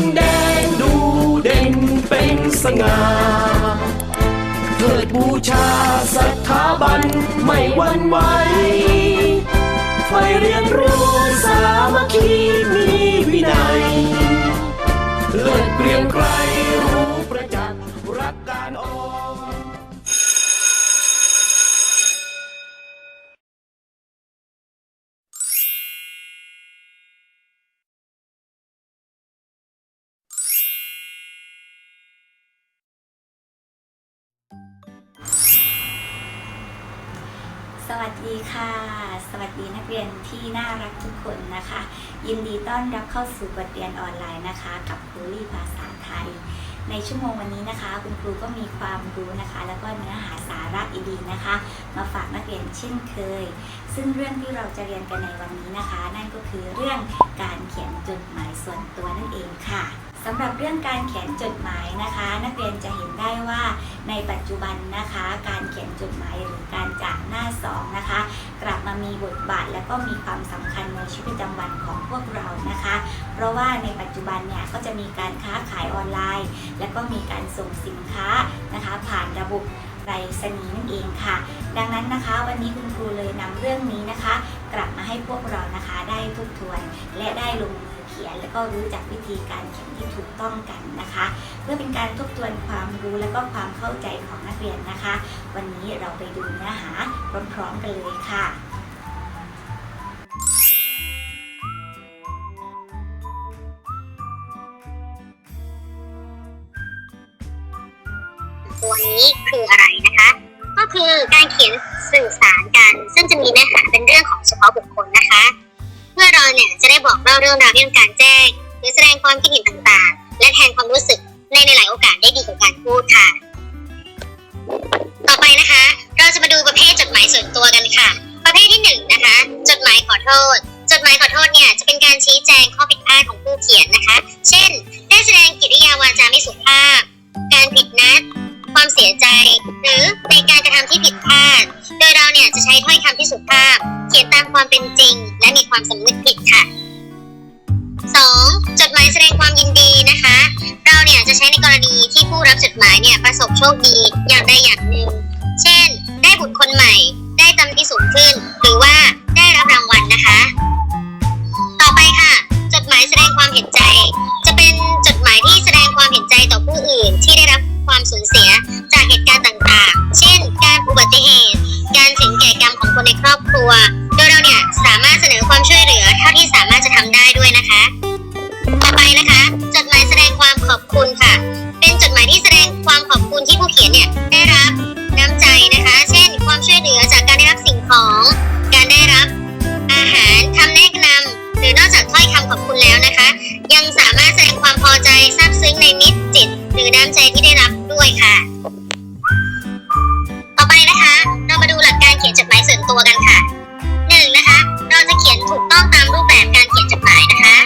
งแดงดูเด่นเป็นสง่าเทิดบูชาสถาบันไม่หวั่นไหวไฟเรียนรู้สามัคคีมีวินัยเลิศเกรียงไกร ดีนักเรียนที่น่ารักทุกคนนะคะ ยินดีต้อนรับเข้าสู่บทเรียนออนไลน์นะคะ กับครูรี่ภาษาไทย ในชั่วโมงวันนี้นะคะ คุณครูก็มีความรู้นะคะ แล้วก็เนื้อหาสาระดีๆนะคะ มาฝากนักเรียนเช่นเคย ซึ่งเรื่องที่เราจะเรียนกันในวันนี้นะคะ นั่นก็คือเรื่องการเขียนจดหมายส่วนตัวนั่นเองค่ะ สำหรับเรื่องการเขียนจดหมายนะคะ นักเรียนจะเห็นได้ว่าในปัจจุบันนะคะ การเขียนจดหมายหรือการจากหน้าสองนะคะ กลับมามีบทบาทและก็มีความสำคัญในชีวิตประจำวันของพวกเรานะคะ เพราะว่าในปัจจุบันเนี่ยก็จะมีการค้าขายออนไลน์ และก็มีการส่งสินค้านะคะ ผ่านระบบไปรษณีย์นั่นเองค่ะ ดังนั้นนะคะวันนี้คุณครูเลยนำเรื่องนี้นะคะ กลับมาให้พวกเรานะคะได้ทบทวนและได้ลง ขียน แล้วก็รู้จักวิธีการเขียนที่ถูกต้องกันนะคะ เพื่อเป็นการทบทวนความรู้และก็ความเข้าใจของนักเรียนนะคะ วันนี้เราไปดูเนื้อหาพร้อมๆกันเลยค่ะตัวนี้คืออะไรนะคะ ก็คือการเขียนสื่อสารกัน ซึ่งจะมีเนื้อหาเป็นเรื่องของเฉพาะบุคคลนะคะ พื่อเราเนี่ยจะได้บอกเล่าเรื่องราวที่ต้องการแจ้ง หรือแสดงความคิดเห็นต่างๆ และแทนความรู้สึกในในหลายโอกาสได้ดีกว่าการพูดค่ะ ต่อไปนะคะ เราจะมาดูประเภทจดหมายส่วนตัวกันค่ะ ประเภทที่หนึ่งนะคะ จดหมายขอโทษ จดหมายขอโทษเนี่ยจะเป็นการชี้แจงข้อผิดพลาดของผู้เขียนนะคะ เช่น ได้แสดงกิริยาวาจาไม่สุภาพ การผิดนัด ความเสียใจ หรือในการกระทำที่ผิดพลาด โดยเราเนี่ยจะใช้ถ้อยคำที่สุภาพ เขียนตามความเป็นจริง และมีความสำนึกผิดค่ะ 2. จดหมายแสดงความยินดีนะคะ เราเนี่ยจะใช้ในกรณีที่ผู้รับจดหมายเนี่ยประสบโชคดีอย่างใดอย่างหนึ่ง เช่น ได้บุตรคนใหม่ ได้ตำแหน่งที่สูงขึ้น อใจซาบซึ้งในมิตรจิต หรือน้ำใจที่ได้รับด้วยค่ะ ต่อไปนะคะ เรามาดูหลักการเขียนจดหมายส่วนตัวกันค่ะหนึ่งนะคะ เราจะเขียนถูกต้องตามรูปแบบการเขียนจดหมายนะคะ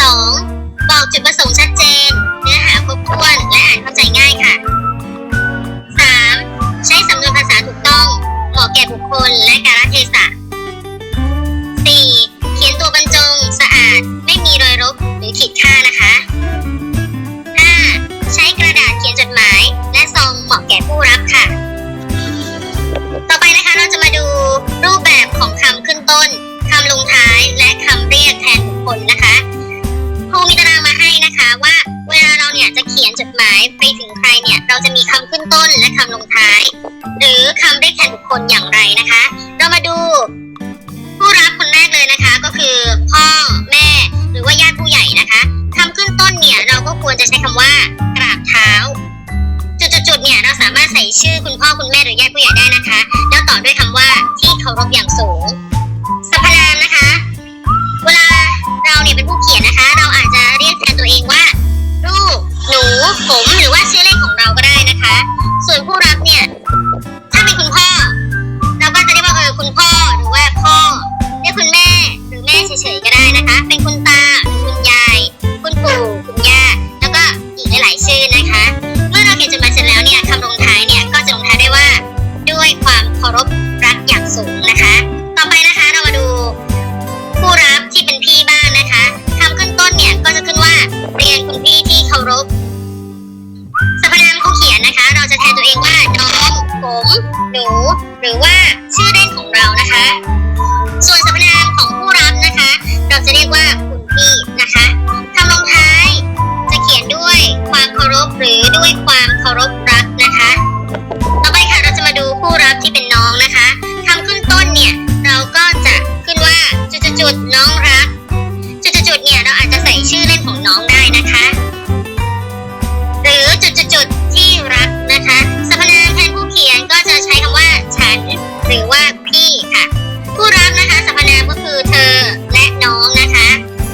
สองบอกจุดประสงค์ชัดเจน เนื้อหาครบถ้วนและอ่านเข้าใจง่ายค่ะสามใช้สำนวนภาษาถูกต้องเหมาะแก่บุคคลและกาลเทศ นี่ยจะเขียนจดหมายไปถึงใครเนี่ย เราจะมีคำขึ้นต้นและคำลงท้าย หรือคำเรียกแทนบุคคลอย่างไรนะคะ เรามาดูผู้รับคนแรกเลยนะคะ ก็คือพ่อแม่ หรือว่าญาติผู้ใหญ่นะคะคำขึ้นต้นเนี่ยเราก็ควรจะใช้คำว่ากราบเท้า จุดๆๆเนี่ยเราสามารถใส่ชื่อคุณพ่อคุณแม่หรือญาติผู้ใหญ่ได้นะคะ แล้วต่อด้วยคำว่าที่เคารพอย่างสูงสรรพนามนะคะ เวลาเราเนี่ยเป็นผู้เขียนนะคะ เราอาจจะ หนู หรือว่าชื่อเล่นของเรานะคะ ส่วนสรรพนามของผู้รับนะคะ เราจะเรียกว่าคุณพี่นะคะคำลงท้ายจะเขียนด้วยความเคารพหรือด้วยความเคารพรักนะคะ ต่อไปค่ะเราจะมาดูผู้รับที่เป็นน้องนะคะคำขึ้นต้นเนี่ยเราก็จะขึ้นว่าจุดๆๆน้อง นะคะ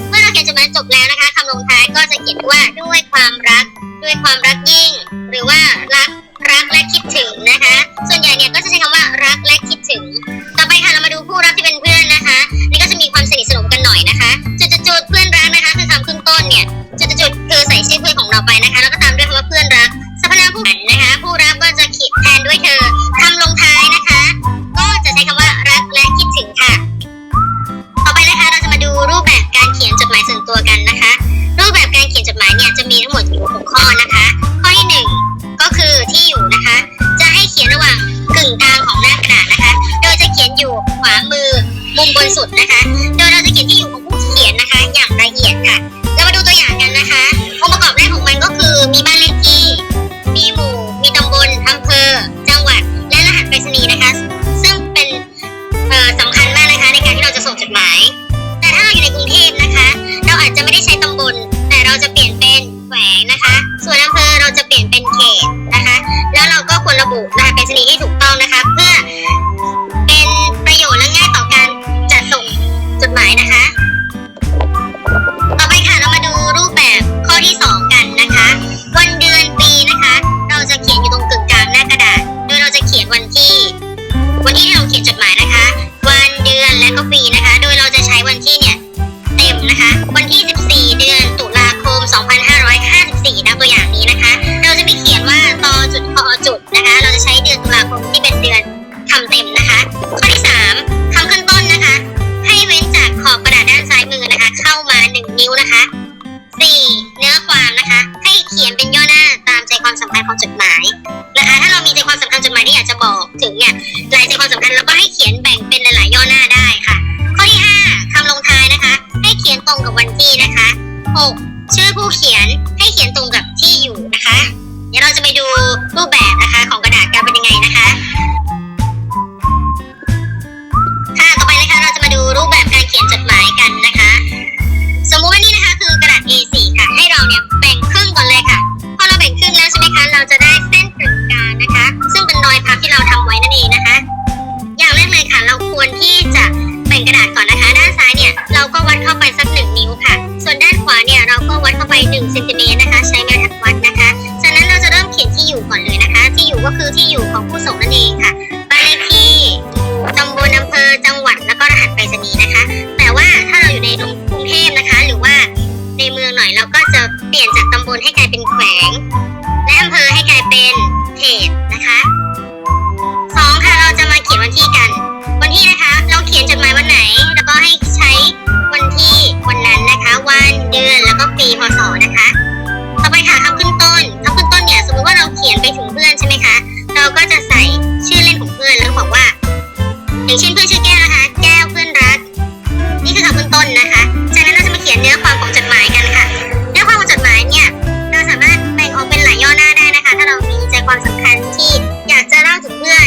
เมื่อเราเขียนจดหมายจบแล้วนะคะคำลงท้ายก็จะเขียนว่าด้วยความรัก ด้วยความรักยิ่ง หรือว่ารักรักและคิดถึงนะคะ ส่วนใหญ่เนี่ยก็จะใช้คำว่ารักและคิดถึง ต่อไปค่ะเรามาดูผู้รับที่เป็น ดนะคะ โดยเราจะเขียนที่อยู่ของผู้เขียนนะคะ อย่างละเอียดค่ะ เรามาดูตัวอย่างกันนะคะ องค์ประกอบแรกของมันก็คือมีบ้านเลขที่ มีหมู่ มีตำบลอำเภอ จังหวัด และรหัสไปรษณีย์นะคะ ซึ่งเป็นสำคัญมากนะคะในการที่เราจะส่งจดหมาย แต่ถ้าเราอยู่ในกรุงเทพนะคะ เราอาจจะไม่ได้ใช้ตำบล แต่เราจะเปลี่ยนเป็นแขวงนะคะ ส่วนอำเภอเราจะเปลี่ยนเป็นเขตนะคะ แล้วเราก็ควรระบุรหัสไปรษณีย์ให้ถูก 1เซนติเมตรนะคะ ใช้ไม้บรรทัดวัดนะคะจากนั้นเราจะเริ่มเขียนที่อยู่ก่อนเลยนะคะ ที่อยู่ก็คือที่อยู่ของผู้ส่งนั่นเองค่ะบ้านเลขที่ตำบลอำเภอจังหวัดแล้วก็รหัสไปรษณีย์นะคะ แต่ว่าถ้าเราอยู่ในกรุงเทพนะคะ หรือว่าในเมืองหน่อยเราก็จะเปลี่ยนจากตำบลให้กลายเป็นแขวง และอำเภอให้กลายเป็นเขตนะคะสองค่ะเราจะมาเขียนวันที่กัน วันที่นะคะ เราเขียนจดหมายวันไหน แล้วก็ให้ใช้ พศนะคะ ต่อไปค่ะคำขึ้นต้นคำขึ้นต้นเนี่ยสมมติว่าเราเขียนไปถึงเพื่อนใช่ไหมคะ เราก็จะใส่ชื่อเล่นของเพื่อนแล้วบอกว่า อย่างเช่นเพื่อนชื่อแก้วนะคะ แก้วเพื่อนรัก นี่คือคำขึ้นต้นนะคะจากนั้นเราจะมาเขียนเนื้อความของจดหมายกันค่ะ เนื้อความของจดหมายเนี่ยเราสามารถแบ่งออกเป็นหลายย่อหน้าได้นะคะ ถ้าเรามีใจความสำคัญที่อยากจะเล่าถึงเพื่อน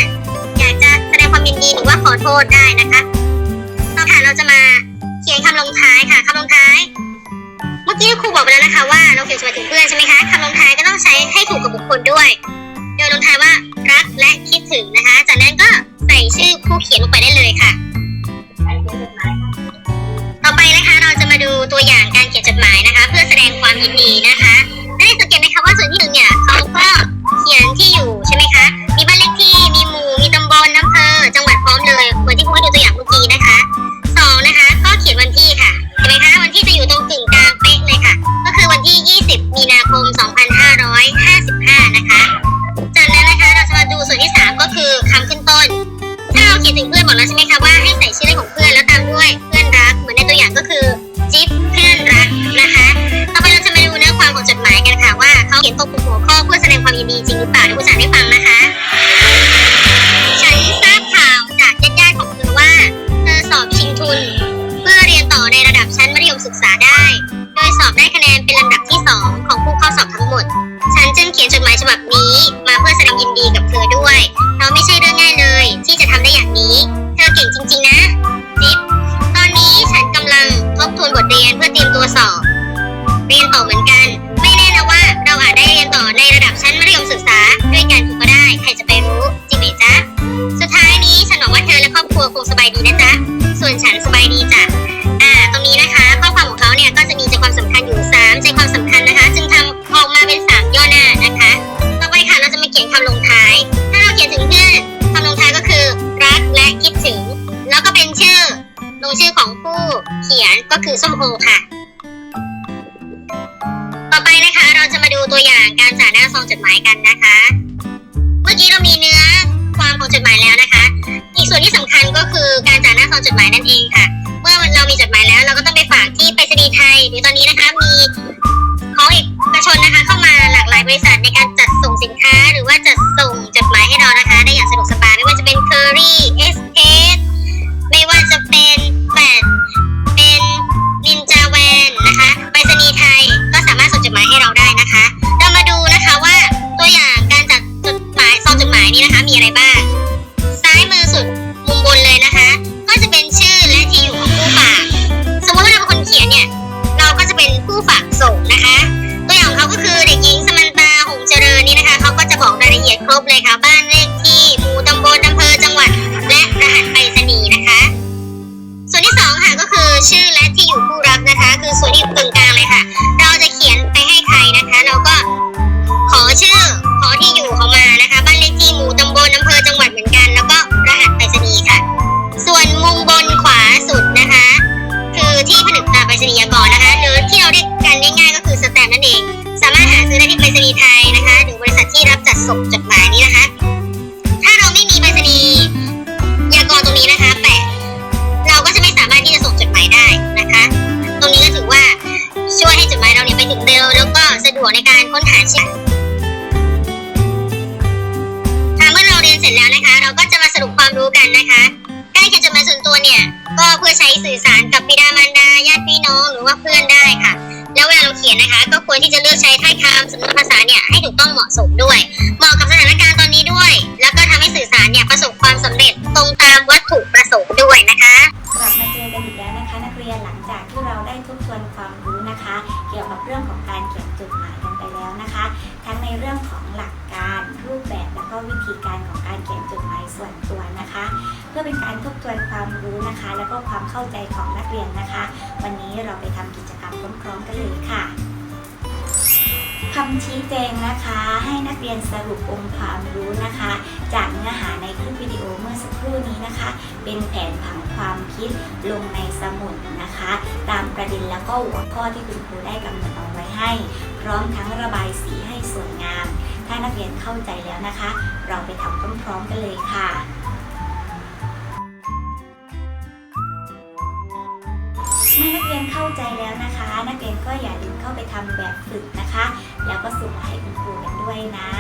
อยากจะแสดงความยินดีหรือว่าขอโทษได้นะคะต่อค่ะเราจะมาเขียนคำลงท้ายค่ะคำลงท้าย กี้ครูบอกไปแล้วนะคะว่าเราเขียนจดหมายถึงเพื่อนใช่ไหมคะคำลงท้ายก็ต้องใช้ให้ถูกกับบุคคลด้วย โดยลงท้ายว่ารักและคิดถึงนะคะ จากนั้นก็ใส่ชื่อผู้เขียนลงไปได้เลยค่ะ ต่อไปนะคะเราจะมาดูตัวอย่างการเขียนจดหมายนะคะ เพื่อแสดงความยินดีนะคะและได้สังเกตไหมคะว่าส่วนที่หนึ่งเนี่ยเขาก็เขียนที่อยู่ สอบทั้งหมด ฉันจึงเขียนจดหมายฉบับนี้ มาเพื่อแสดงยินดีกับเธอด้วยเราไม่ใช่เรื่องง่ายเลย ที่จะทำได้อย่างนี้ เธอเก่งจริง ๆ นะ จิ๊บ ตอนนี้ฉันกำลังทบทวนบทเรียนเพื่อเตรียมตัวสอบ เรียนต่อเหมือนกัน ไม่แน่นะว่าเราอาจได้เรียนต่อในระดับชั้นมัธยมศึกษาด้วยกันก็ได้ องจดหมายกันนะคะ เมื่อกี้เรามีเนื้อความของจดหมายแล้วนะคะ อีกส่วนที่สำคัญก็คือการจ่าหน้าซองจดหมายนั่นเองค่ะ เมื่อเรามีจดหมายแล้ว เราก็ต้องไปฝากที่ไปรษณีย์ไทยหรือตอนนี้นะคะมีของเอกชนนะคะเข้ามาหลากหลายบริษัทในการจัดส่งสินค้า หรือว่าจัดส่งจดหมายให้เรานะคะ ได้อย่างสะดวกสบาย ในการค้นหาชื่อค่ะเมื่อเราเรียนเสร็จแล้วนะคะ เราก็จะมาสรุปความรู้กันนะคะการเขียนจดหมายส่วนตัวเนี่ย ก็เพื่อใช้สื่อสารกับบิดามารดาญาติพี่น้องหรือว่าเพื่อนได้ค่ะ แล้วเวลาเราเขียนนะคะ ก็ควรที่จะเลือกใช้ถ้อยคำสำนวนภาษาเนี่ยให้ถูกต้องเหมาะสมด้วย เหมาะกับสถานการณ์ตอนนี้ด้วย แล้วก็ทำให้สื่อสารเนี่ยประสบความสำเร็จตรงตามวัตถุประสงค์ด้วยนะคะกลับมาเจอกันอีกแล้วนะคะ นักเรียนหลังจากที่เราได้ทบทวนความรู้ กี่ยวกับเรื่องของการเขียนจดหมายกันไปแล้วนะคะ ทั้งในเรื่องของหลักการรูปแบบแล้วก็วิธีการของการเขียนจดหมายส่วนตัวนะคะ เพื่อเป็นการทบทวนความรู้นะคะ แล้วก็ความเข้าใจของนักเรียนนะคะ วันนี้เราไปทำกิจกรรมพร้อมๆกันเลยค่ะ คำชี้แจงนะคะ ให้นักเรียนสรุปองค์ความรู้นะคะ จากเนื้อหาในคลิปวิดีโอเมื่อสักครู่นี้นะคะ เป็นแผนผังความคิดลงในสมุดนะคะ ตามประเด็นแล้วก็หัวข้อที่คุณครูได้กำหนดเอาไว้ให้ พร้อมทั้งระบายสีให้สวยงาม ถ้านักเรียนเข้าใจแล้วนะคะ เราไปทำพร้อมๆกันเลยค่ะ เมื่อนักเรียนเข้าใจแล้วนะคะ นักเรียนก็อย่าลืมเข้าไปทำแบบฝึกนะคะ แล้วก็ส่งมาให้คุณครูกันด้วยนะ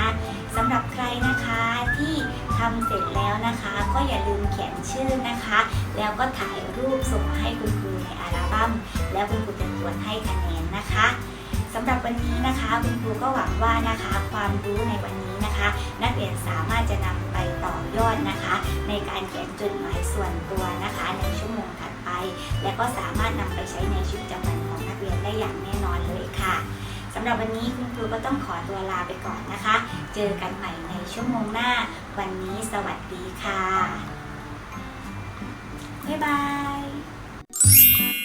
สำหรับใครนะคะที่ทำเสร็จแล้วนะคะ ก็อย่าลืมเขียนชื่อนะคะ แล้วก็ถ่ายรูปส่งมาให้คุณครูในอัลบั้ม แล้วคุณครูจะตรวจให้คะแนนนะคะสำหรับวันนี้นะคะ คุณครูก็หวังว่านะคะ ความรู้ในวันนี้ นะคะ นักเรียนสามารถจะนำไปต่อยอดนะคะ ในการเขียนจดหมายส่วนตัวนะคะ ในชั่วโมงถัดไป และก็สามารถนำไปใช้ในชีวิตประจำวันของนักเรียนได้อย่างแน่นอนเลยค่ะสำหรับวันนี้คุณครูก็ต้องขอตัวลาไปก่อนนะคะ เจอกันใหม่ในชั่วโมงหน้า วันนี้สวัสดีค่ะ บ๊ายบาย